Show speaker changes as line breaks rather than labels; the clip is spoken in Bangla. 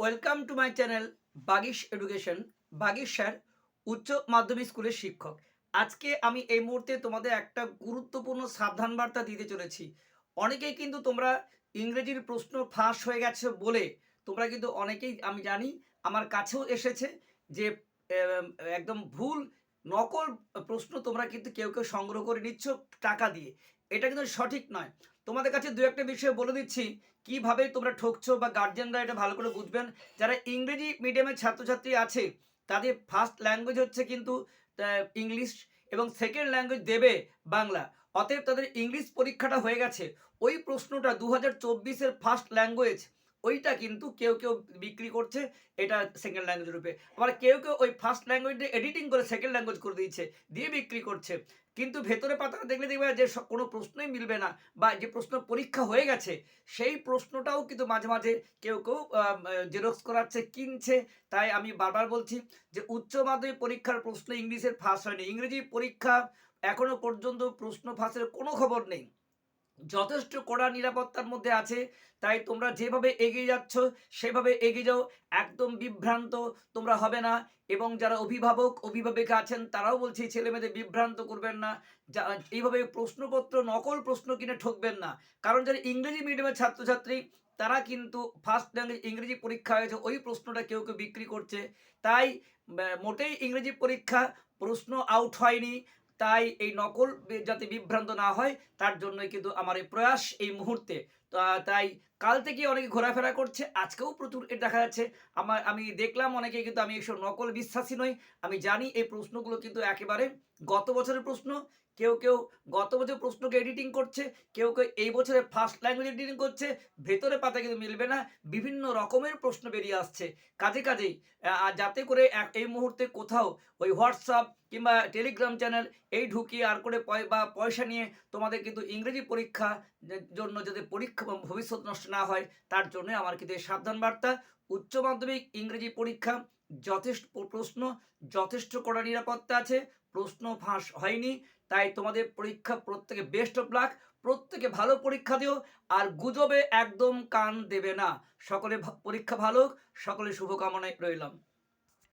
Welcome to my channel Bagish education, Bagish sir, উচ্চ মাধ্যমিক স্কুলের শিক্ষক। আজকে আমি এই মুহূর্তে তোমাদের একটা গুরুত্বপূর্ণ সাবধান বার্তা দিতে চলেছি। অনেকেই কিন্তু তোমরা ইংরেজির প্রশ্ন ফাঁস হয়ে গেছে বলে তোমরা কিন্তু অনেকেই আমি জানি আমার কাছেও এসেছে যে একদম ভুল, নকল প্রশ্ন তোমরা কিন্তু কেউ কেউ সংগ্রহ করে নিচ্ছ টাকা দিয়ে। এটা কিন্তু সঠিক নয়। তোমাদের কাছে দু একটা বিষয় বলে দিচ্ছি। কীভাবে তোমরা ঠকছো বা গার্জেনরা এটা ভালো করে বুঝবেন? যারা ইংরেজি মিডিয়ামের ছাত্রছাত্রী আছে, তাদের ফার্স্ট ল্যাঙ্গুয়েজ হচ্ছে কিন্তু ইংলিশ এবং সেকেন্ড ল্যাঙ্গুয়েজ দেবে বাংলা। অতএব তাদের ইংলিশ পরীক্ষাটা হয়ে গেছে। ওই প্রশ্নটা দু হাজার ফার্স্ট ল্যাঙ্গুয়েজ ওইটা কিন্তু কেউ কেউ বিক্রি করছে, এটা সেকেন্ড ল্যাঙ্গুয়েজ রূপে। আবার কেউ কেউ ওই ফার্স্ট ল্যাঙ্গুয়েজটা এডিটিং করে সেকেন্ড ল্যাঙ্গুয়েজ করে দিয়েছে দিয়ে বিক্রি করছে। কিন্তু ভেতরে পাতা দেখলে দেখবে যে কোনো প্রশ্নই মিলবে না, বা যে প্রশ্ন পরীক্ষা হয়ে গেছে, সেই প্রশ্নটাও কিন্তু মাঝে মাঝে কেউ কেউ জেরক্স করাচ্ছে, কিনছে। তাই আমি বারবার বলছি যে উচ্চ মাধ্যমিক পরীক্ষার প্রশ্ন ইংলিশের ফাঁস হয়নি। ইংরেজি পরীক্ষা এখনও পর্যন্ত প্রশ্ন ফাঁসের কোনো খবর নেই। যথেষ্ট কড়া নিরাপত্তার মধ্যে আছে, তাই তোমরা যেভাবে এগিয়ে যাচ্ছ, সেভাবে এগিয়ে যাও, একদম বিভ্রান্ত তোমরা হবে না। এবং যারা অভিভাবক, অভিভাবিকা আছেন, তারাও বলছে ছেলে মেয়েদের বিভ্রান্ত করবেন না এইভাবে প্রশ্নপত্র, নকল প্রশ্ন কিনে ঠকবেন না। কারণ যারা ইংরেজি মিডিয়ামের ছাত্রছাত্রী, তারা কিন্তু ফার্স্ট ল্যাঙ্গুয়েজ ইংরেজি পরীক্ষা হয়েছে, ওই প্রশ্নটা কেউ কেউ বিক্রি করছে। তাই মোটেই ইংরেজি পরীক্ষা প্রশ্ন আউট হয়নি তাই এই নকল যাতে বিভ্রান্ত না হয়, তার জন্যই কিন্তু আমার এই প্রয়াস এই মুহূর্তে। তাই কাল থেকে অনেকে ঘোরাফেরা করছে। আজকেও প্রচুর এটা দেখা যাচ্ছে। আমার, আমি দেখলাম অনেকে কিন্তু আমি এসব নকল বিশ্বাসী নই। আমি জানি এই প্রশ্নগুলো কিন্তু একেবারে গত বছরের প্রশ্ন। কেউ কেউ গত বছর প্রশ্নকে এডিটিং করছে, কেউ কেউ এই বছরে ফার্স্ট ল্যাঙ্গুয়েজ এডিটিং করছে, ভেতরে পাতা কিন্তু মিলবে না। বিভিন্ন রকমের প্রশ্ন বেরিয়ে আসছে। কাজে, কাজেই যাতে করে এই মুহূর্তে কোথাও ওই হোয়াটসঅ্যাপ কিংবা টেলিগ্রাম চ্যানেল এই ঢুকিয়ে আর করে পয়- বা পয়সা নিয়ে তোমাদের কিন্তু ইংরেজি পরীক্ষা জন্য যাতে পরীক্ষা ভবিষ্যৎ নষ্ট না হয়, তার জন্য আমার কিন্তু এই সাবধান বার্তা। উচ্চ মাধ্যমিক ইংরেজি পরীক্ষা, যথেষ্ট প্রশ্ন, যথেষ্ট কড়া নিরাপত্তা আছে, প্রশ্ন ফাঁস হয়নি, তাই তোমাদের পরীক্ষা প্রত্যেকে বেস্ট অফ লাক প্রত্যেকে ভালো পরীক্ষা দিও, আর গুজবে একদম কান দেবে না। সকলে পরীক্ষা ভালো সকলে শুভকামনায় রইলাম।